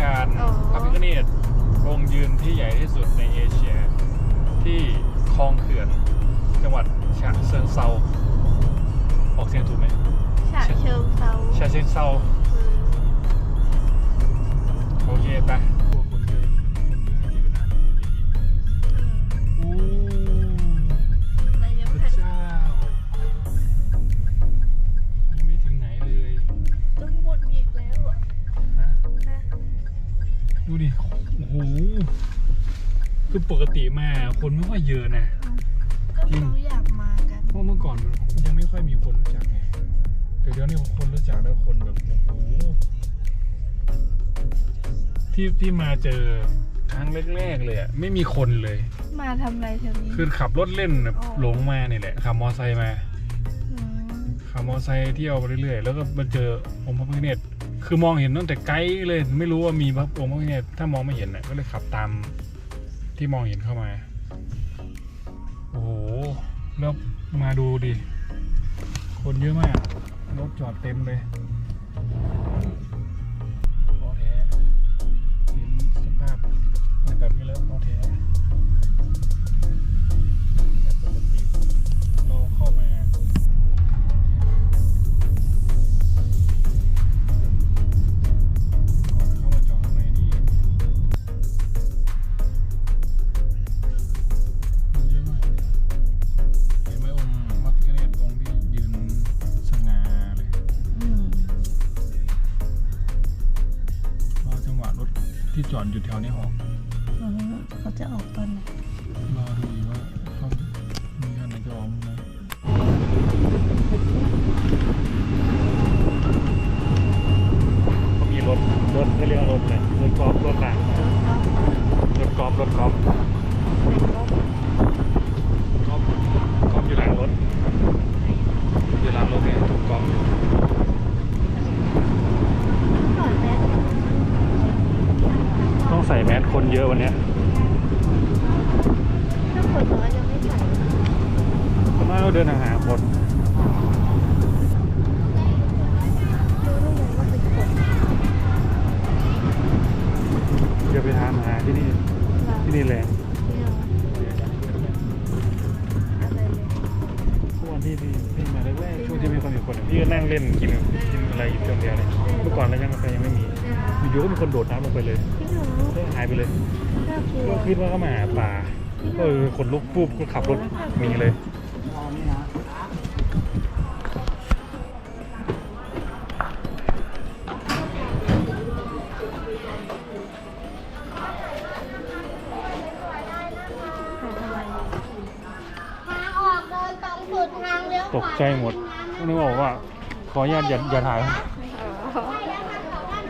ยานพระพิฆเนศองค์ยืนที่ใหญ่ที่สุดในเอเชีย ที่คลองเขื่อน จังหวัดฉะเชิงเซาออกเสียงถูกไหมฉะเชิงเซาฉะเชิงเซาเออโอเคไป คือปกติมาคนไม่ค่อยเยอะนะ ก็เขาอยากมากันเพราะเมื่อก่อนมันยังไม่ค่อยมีคนรู้จักไงแต่เดี๋ยวนี้คนรู้จักแล้วคนแบบโอ้โหที่ที่มาเจอครั้งแรกๆเลยอะไม่มีคนเลย มาทำอะไรแถวนี้ คือขับรถเล่นแบบอ๋อ หลงมาเนี่ยแหละขับมอไซค์มามขับมอไซค์เที่ยวไปเรื่อยๆแล้วก็มาเจอองค์พระพิฆเนศคือมองเห็นตั้งแต่ไกลเลย ไม่รู้ว่ามีพระองค์พระพิฆเนศถ้ามองไม่เห็นน่ะก็เลยขับตาม ที่มองเห็นเข้ามา โอ้โห แล้วมาดูดิ คนเยอะมาก รถจอดเต็มเลยรอแท้เห็นสภาพแบบนี้แล้วรอแท้แต่ปกติเราเข้ามา ที่จอดอยู่แถวนี้ออกเออเขาจะออกตอนไหนรอดูอยู่ว่าเขามีคันไหนจะออกมั้ยเขามีรถรถเขาเรียกว่ารถอะไรรถกอล์ฟรถหลังรถกอล์ฟรถกอล์ฟก๊อฟก๊อฟอยู่หลังรถอยู่หลังรถเนี่ยถูกก๊อฟ ก่อนแม่ ต้อง ใส่แมสคนเยอะวันเนี้ยถ้าคนน้อยยังไม่ใส่คนน้อยเราเดินห่างๆคนรู้ได้ไงว่าเป็นคนเดี๋ยวไปถามหาที่นี่เราที่นี่แรงเนี่ยอะไรเลยทุกวันที่ที่ที่มาแรกๆช่วงที่ไม่ค่อยมีคนอะพี่ก็นั่งเล่นกินกินอะไรอยู่คนเดียวเลยเมื่อก่อนเรายังกาแฟยังไม่มี อยู่ๆก็มีคนโดดน้ำลงไปเลยพี่หนูแล้วหายไปเลยน่ากลัวก็คิดว่าเขามาหาปลาก็เออคนลุกปุ๊บก็ขับรถหนีเลยหาทำไมทางออกเดินตรงสุดทางเลี้ยวขตวากใจหมดนึกบอกว่าขออนุญาตอย่าอย่าถ่าย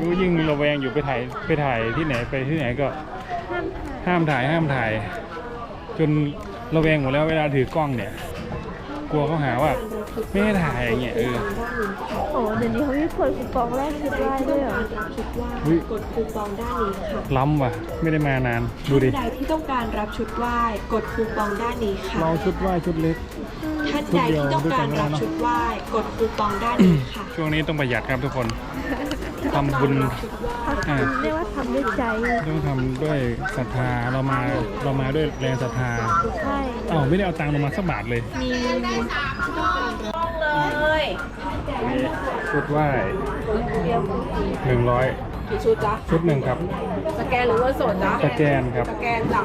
อ๋อยิ่งยิ่งระแวงอยู่ไปถ่ายไปถ่ายที่ไหนไปที่ไหนก็ห้ามถ่ายห้ามถ่ายห้ามถ่าย จนระแวงหมดแล้วเวลาถือกล้องเนี่ย กลัวเขาหาว่าไม่ให้ถ่ายอย่างเงี้ยเออโอ้เดี๋ยวนี้เขามีคนคูปองแรกคิดได้ด้วยเหรอชุดไหว้อุ๊ยกดคูปองด้านนี้ค่ะล้ำว่ะ ไม่ได้มานานดูดิท่านใดที่ต้องการรับชุดไหว้กดคูปองด้านนี้ค่ะเราชุดไหว้ชุดเล็กท่านใดที่ต้องการรับชุดไหว้กดคูปองด้านนี้ค่ะช่วงนี้ต้องประหยัดครับทุกคน ทำบุญเขาเรียกว่าทำด้วยใจต้องทำด้วยศรัทธาเรามาเรามาด้วยแรงศรัทธาใช่เอ้าไม่ได้เอาตังค์ลงมาสักบาทเลยมีนี่ชุดไหว้หนึ่งร้อยกี่ชุดจ๊ะชุดหนึ่งครับ สแกนหรือว่าสดจ๊ะสแกนครับสแกนจ้ะ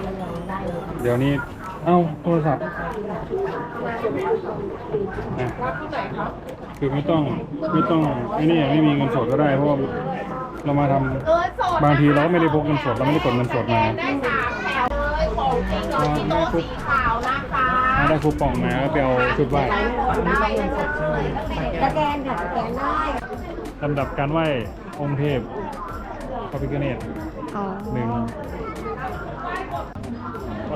เดี๋ยวนี้ เอ้าโทรศัพท์นะคือไม่ต้องไม่ต้องไอ้นี่ไม่มีเงินสดก็ได้เพราะว่าเรามาทำบางทีเราก็ไม่ได้พกเงินสดเราไม่ได้กดเงินสดมาได้สามแถวเลยของจริงอยู่ที่โต๊ะสีขาวนะคะถ้าได้คูปองมาก็ไปเอาชุดไหว้ได้เลยสแกนค่ะสแกนได้ลำดับการไหว้องค์เทพพระพิฆเนศอ๋อ หนึ่ง ก็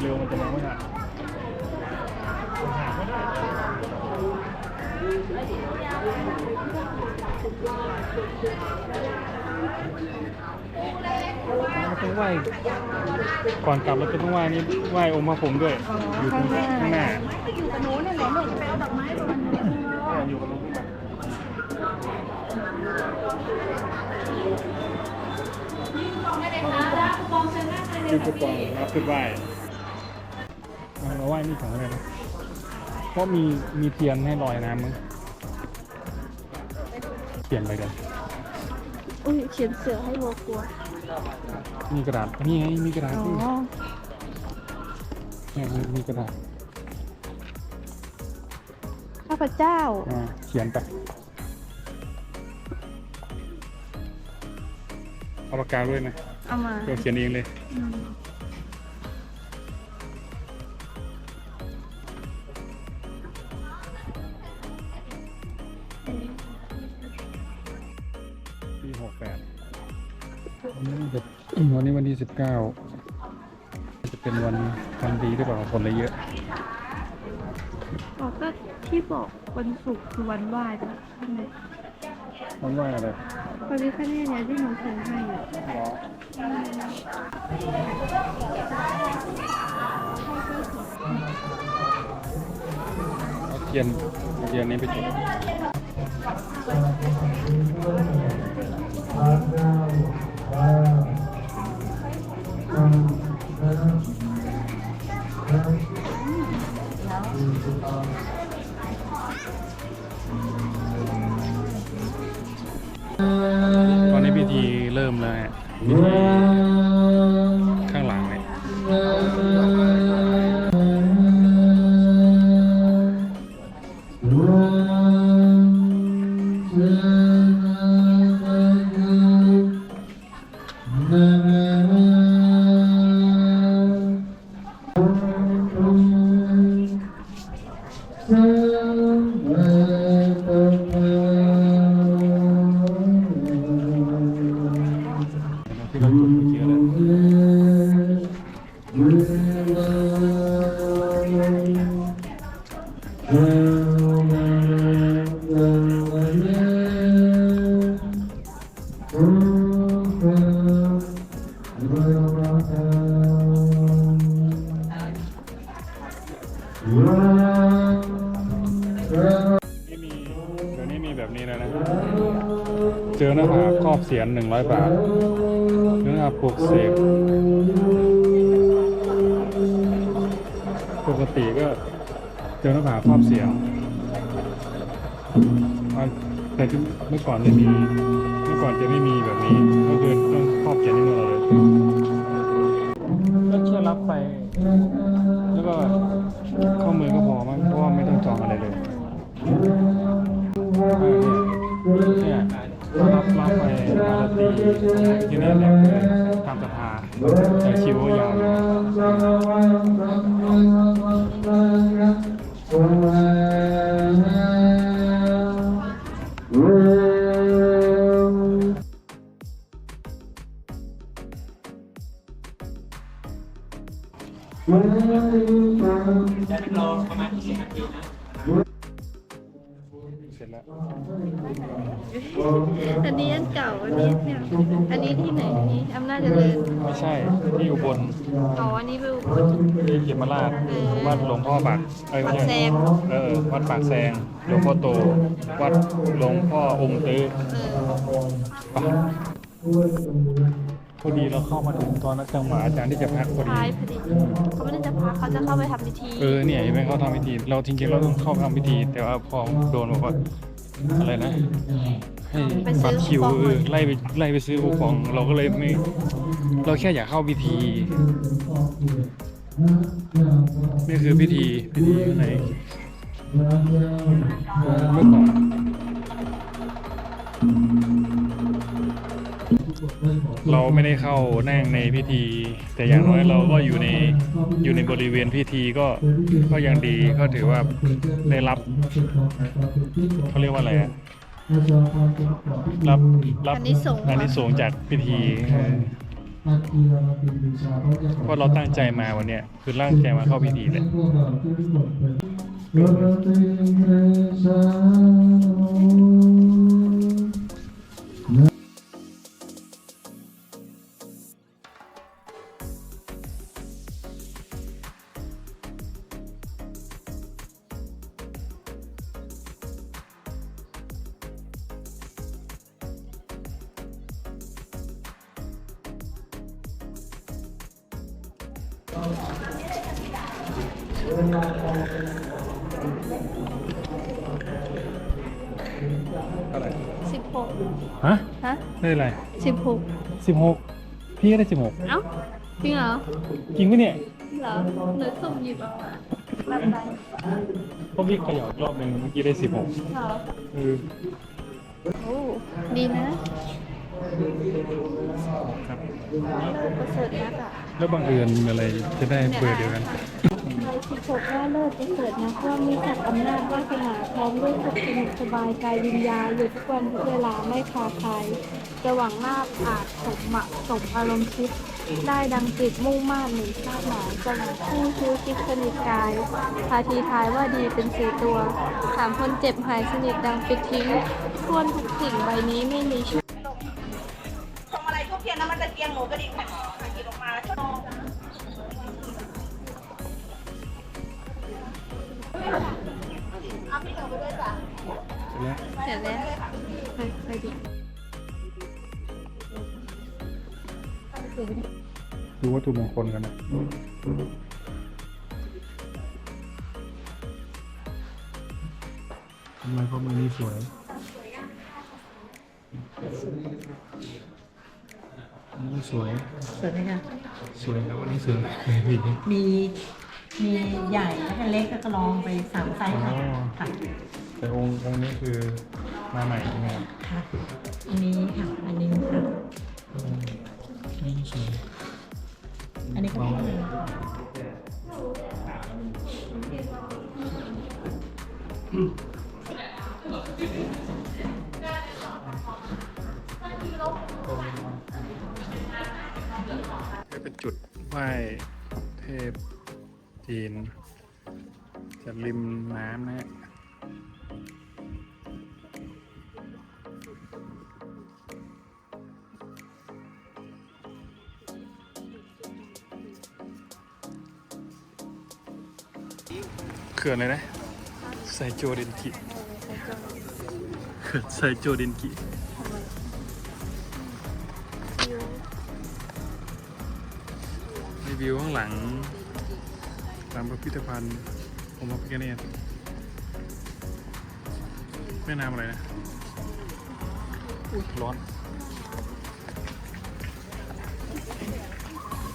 เร็วมันจะมองไม่ทันเราต้องไหว้ก่อนกลับเราจะต้องไหว้นี่ไหว้องค์พระพรหมด้วย อยู่ตรงข้างหน้าอยู่กับนู้นนั่นแหละหนูจะไปเอาดอกไม้อยู่กับนู้ นคือคูปองรับขึ้นไหว้เอาเราไหว้นี่ของอะไรนะเพราะมีมีเทียนให้ลอยน้ำมั้งเขียนไปกันอุ้ยเขียนเสือให้วัวกลัว มีกระดาษนี่ไงมีกระดาษอ๋อด้วยเนี่ยมีมีกระดาษข้าพเจ้าอ่าเขียนไป เอาปากกาด้วยนะเอามาเราเขียนเองเลยอืมปีหกแปดวันนี้จะวันนี้วันที่สิบเก้าจะเป็นวันวันดีหรือเปล่าคนเลยเยอะอ๋อก็ที่บอกวันศุกร์คือวันไหว้ปะใช่ไหม มันว่าอะไรพระพิฆเนศเนี่ยที่หนูส่งให้อะเอาเทียนเอาเทียนนี้ไปจุดตอน นี่มีเดี๋ยวนี้มีแบบนี้แล้วนะ เจอหน้าผาครอบเสียนหนึ่งร้อยบาทเนื้อผาปลูกเสก จอหน้าผาครอบเสียนอะแต่เมื่อก่อนจะมี เมื่อก่อนจะไม่มีแบบนี้ เสร็จแล้ว อันนี้อันเก่าอันนี้เนี่ยอันนี้ที่ไหนอันนี้อำนาจเจริญไม่ใช่ที่อยู่บนอ๋ออันนี้เป็นอุบลที่เขมราชวัดหลวงพ่อปากเอ้ยไม่ใช่ปากแซง เออวัดปากแซงหลวงพ่อโต วัดหลวงพ่อองค์ตื้อเออ ไป พอดีเราเข้ามาถึงตอนนั้นจังหวะอาจารย์ที่จะพักพอดีท้ายพอดีเขาไม่ได้จะพักเขาจะเข้าไปทำพิธีเออเนี่ยเห็นไหมเขาทำพิธี เราจริงๆเราต้องเข้าทำพิธี แต่ว่าพอโดนบอกว่าอะไรนะ ให้บัตรคิวเออไล่ไปไล่ไปซื้อคูปอง เราก็เลยไม่เราแค่อยากเข้าพิธีนี่คือพิธีพิธีข้างในเมื่อก่อน เราไม่ได้เข้านั่งในพิธี แต่อย่างน้อยเราก็อยู่ในอยู่ในบริเวณพิธีก็ก็ยังดีก็ถือว่าได้รับเขาเรียกว่าอะไรอะรับรับอันนี้ส่งส์อันนี้สงส์จากพิธีเออเพราะเราตั้งใจมาวันเนี้ยคือตั้งใจมาเข้าพิธีเลยอ ฮะฮะได้อะไรสิบหกสิบหกพี่ก็ได้สิบหกเอ้าจริงเหรอจริงปะเนี่ยเหรอหรือสุ่มหยิบเอาแบบไหนเพราะพี่เขย่าอีกรอบหนึ่งเมื่อกี้ได้สิบหกเหรอเออโอ้ดีนะ ครับ เลิศประเสริฐนักอะแล้วบังเอิญอะไรจะได้เบอร์เดียวกัน ใครสิบหกว่าเลิศประเสริฐนักว่ามีจักอำนาจวาสนาพร้อมด้วยสุขสนุกสบายกายวิญญาณอยู่ทุกวันทุกเวลาไม่คาใครจะหวังลาบอาจสมหมักสมอารมณ์คิด ได้ดังจิตมุ่งมา่หนึ่งชาติหมายจะหวังคู่คิ้วคิดสนิทกายพาทีทายว่าดีเป็นสี่ตัวถามคนเจ็บหายสนิทดังปิดทิ้งทวนทุกสิ่งใบนี้ไม่มีชื่อทำอะไรทุกเทียนนะมันจะเกียงหนูกระดิ่งแผ่น เอาพี่หนูไปด้วยจ้ะเสร็จแล้วเสร็จแล้วไปไปดิดูวัตถุมงคลกันนะทำไมข้อมือนี้สวยอันนี้สวย สวยไหมคะ สวยครับวันนี้สวยพี่มี มีใหญ่แล้วก็เล็กแล้วก็ลองไปสามไซส์ค่ะอ๋อ ค่ะแต่องค์องค์นี้คือมาใหม่ใช่ไหมครับค่ะ อันนี้ค่ะ อันนี้ค่ะอืมนี่สวยอันนี้ก็มีเป็นจุดไหว้เทพ จีนจากริมน้ำนะฮะเขื่อนเลยนะไซโจเดนกิเขื่อนไซโจเดนกิรีวิวข้างหลัง ตามพิพิธภัณฑ์องค์พระพิฆเนศแม่น้ำอะไรนะอุ้ยร้อน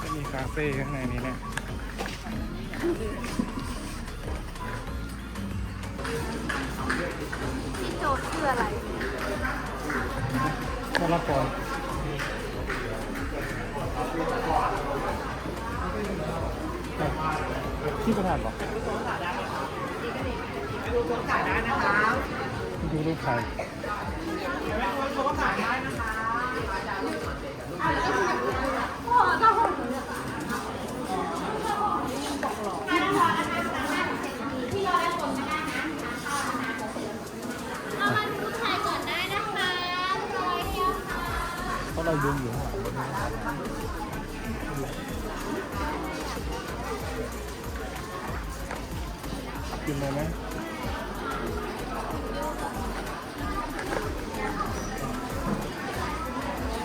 ก็มีคาเฟ่ข้างในนี้นะที่โจทย์คืออะไรมะละกอ ที่ประธานเหรอดูรูปถ่ายได้นะคะดูรูปถ่ายเพราะเรายืนอยู่ข้างหลัง กินเลยไหม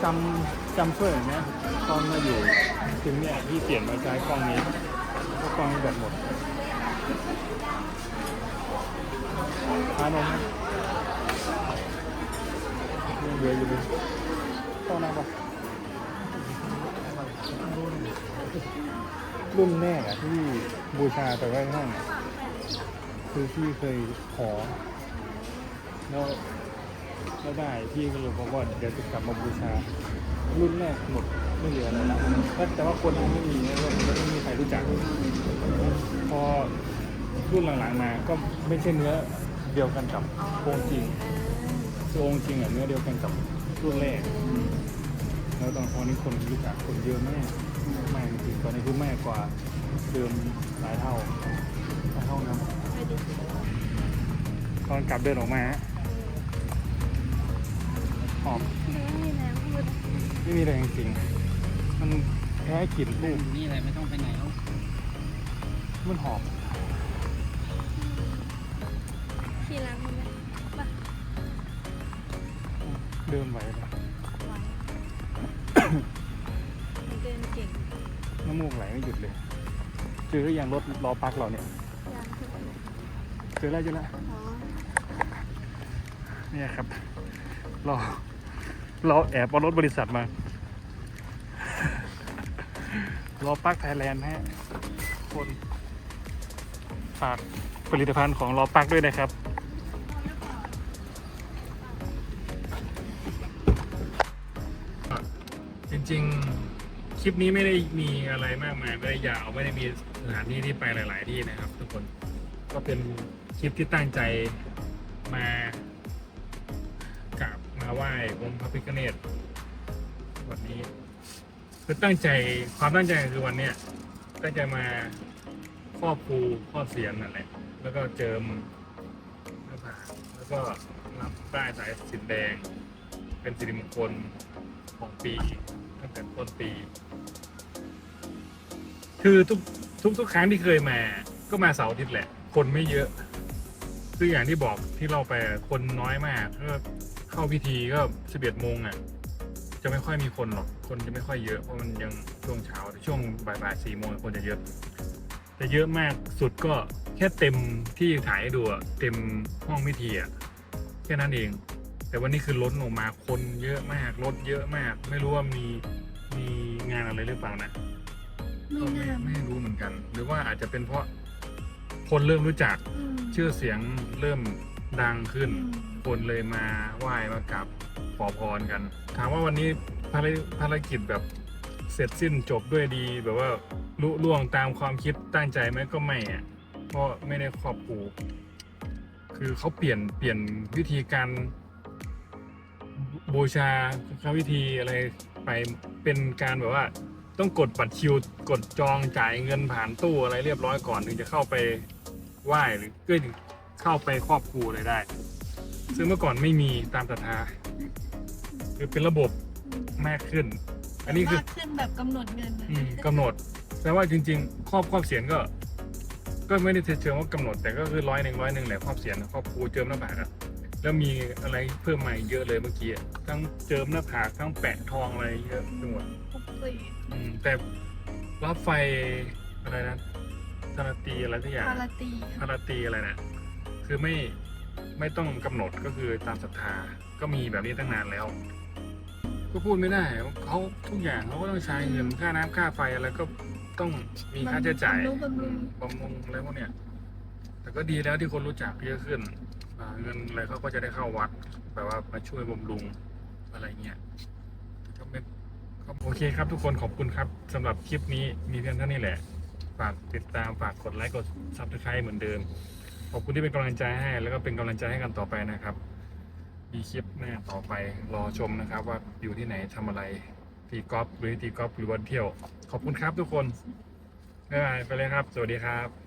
จำจำช่วยหน่อยนะตอนมาอยู่ถึงเนี่ยพี่เปลี่ยนมาใช้กล้องนี้เพราะกล้องนี้แบตหมดทานมไหมยังเหลืออยู่เลยต้องน้ำปะรุ่นแรกอะที่บูชาแต่ไว้ห้อง คือพี่เคยขอแล้วแล้วได้พี่ก็เลยบอกว่าเดี๋ยวจะกลับมาบูชา รุ่นแรกหมดไม่เหลืออะไรละแต่แต่ว่าคนยังไม่มีนะไม่มีใครรู้จัก พอรุ่นหลังๆมาก็ไม่ใช่เนื้อเดียวกันกับองค์จริงคือองค์จริงอะเนื้อเดียวกันกับรุ่นแรกแล้วตอนตอนนี้คนรู้จักคนเยอะมากมากจริงตอนนี้คือแมากกว่าเดิมหลายเท่าหลายเท่านะ ตอนกลับเดินออกมาฮะหอมไม่มีน้ำมืดไม่มีอะไรจริงๆมันแพ้กลิ่นลูกนี่อะไรไม่ต้องไปไหนแล้ว มันหอมขี่ล้างมือไหมเดินไหวเลยมันเดินเก่งน้ำมูกไหลไม่หยุดเลยเอหรือยังรถรอพักเราเนี่ยยังคือเจ อแล้วเจอแล้วเนี่ยครับ เราเราแอบเอารถบริษัทมารอปักไทยแลนด์ฮะคนฝากผลิตภัณฑ์ของรอปักด้วยนะครับจริงๆ คลิปนี้ไม่ได้มีอะไรมากมายไม่ได้ยาวไม่ได้มีสถานที่ที่ไปหลาย ๆ ที่นะครับ ทุกคนก็เป็น คลิปที่ตั้งใจมากราบมาไหว้องค์พระพิฆเนศวันนี้ คือตั้งใจความตั้งใจคือวันเนี้ยตั้งใจมาครอบครูครอบเสียนนั่นแหละแล้วก็เจิมหน้าผากแล้วก็รับได้สายสินแดง เป็นสิริมงคลของปีตั้งแต่ต้นปี คือทุกทุกทุกครั้งที่เคยมา ก็มาเสาร์อาทิตย์แหละ คนไม่เยอะ คืออย่างที่บอกที่เราไปอะคนน้อยมากก็เข้าพิธีก็สิบเอ็ดโมงอะ จะไม่ค่อยมีคนหรอก คนจะไม่ค่อยเยอะเพราะมันยังช่วงเช้าแต่ช่วงบ่ายบ่ายสี่โมงคนจะเยอะแต่เยอะมากสุดก็แค่เต็มที่ถ่ายให้ดูอะเต็มห้องพิธีอะแค่นั้นเอง แต่วันนี้คือล้นออกมาคนเยอะมากรถเยอะมาก ไม่รู้ว่ามีมีงานอะไรหรือเปล่านะก็ไม่ไม่รู้เหมือนกัน หรือว่าอาจจะเป็นเพราะ คนเริ่มรู้จัก ชื่อเสียงเริ่มดังขึ้น คนเลยมาไหว้มากราบขอพรกัน ถามว่าวันนี้ภารภารกิจแบบเสร็จสิ้นจบด้วยดี แบบว่าลุล่วงตามความคิดตั้งใจไหมก็ไม่อะเพราะไม่ได้ครอบครูคือเขาเปลี่ยนเปลี่ยนวิธีการบูชาเขาวิธีอะไรไปเป็นการแบบว่า ต้องกดบัตรคิว กดจองจ่ายเงินผ่านตู้อะไรเรียบร้อยก่อนถึงจะเข้าไป ไหว้หรือเพื่อเข้าไปครอบครูเลยได้ ซึ่งเมื่อก่อนไม่มีตามศรัทธาคือเป็นระบบมากขึ้น อันนี้คือมากขึ้นแบบกำหนดเงินนะอืมกำหนดแต่ว่าจริง ๆ ครอบครอบเสียนก็ ก็ไม่ได้เชิงว่ากำหนด แต่ก็คือร้อยหนึ่งร้อยหนึ่งแหละครอบเสียนครอบครูเจิมหน้าผากอะแล้วมีอะไรเพิ่มมาอีกเยอะเลยเมื่อกี้อะทั้งเจิมหน้าผากทั้งแปะทองอะไรเยอะไปหมด ปกติอืมแต่รับไฟอะไรนะ ธนาตีอะไรทุกอย่างพาราตีพาราตีอะไรนะคือไม่ไม่ต้องกำหนดก็คือตามศรัทธาก็มีแบบนี้ตั้งนานแล้ว ก็พูดไม่ได้เขาทุกอย่างเขาก็ต้องใช้เงินค่าน้ำค่าไฟอะไรก็ต้องมีค่าใช้จ่ายบำรุงบำรุงบำรุงอะไรพวกเนี้ยแต่ก็ดีแล้วที่คนรู้จักเยอะขึ้นอ่าเงินอะไรเขาก็จะได้เข้าวัดแบบว่ามาช่วยบำรุงอะไรเงี้ยก็ไม่ก็โอเคครับทุกคนขอบคุณครับสำหรับคลิปนี้มีเพียงเท่านี้แหละ ฝากติดตามฝากกดไลค์กดซับสไครต์เหมือนเดิม ขอบคุณที่เป็นกำลังใจให้ แล้วก็เป็นกำลังใจให้กันต่อไปนะครับ มีคลิปหน้าต่อไปรอชมนะครับ ว่าอยู่ที่ไหนทำอะไรตีกอล์ฟหรือตีกอล์ฟหรือวันเที่ยว ขอบคุณครับทุกคนบ๊ายบายไปเลยครับ สวัสดีครับ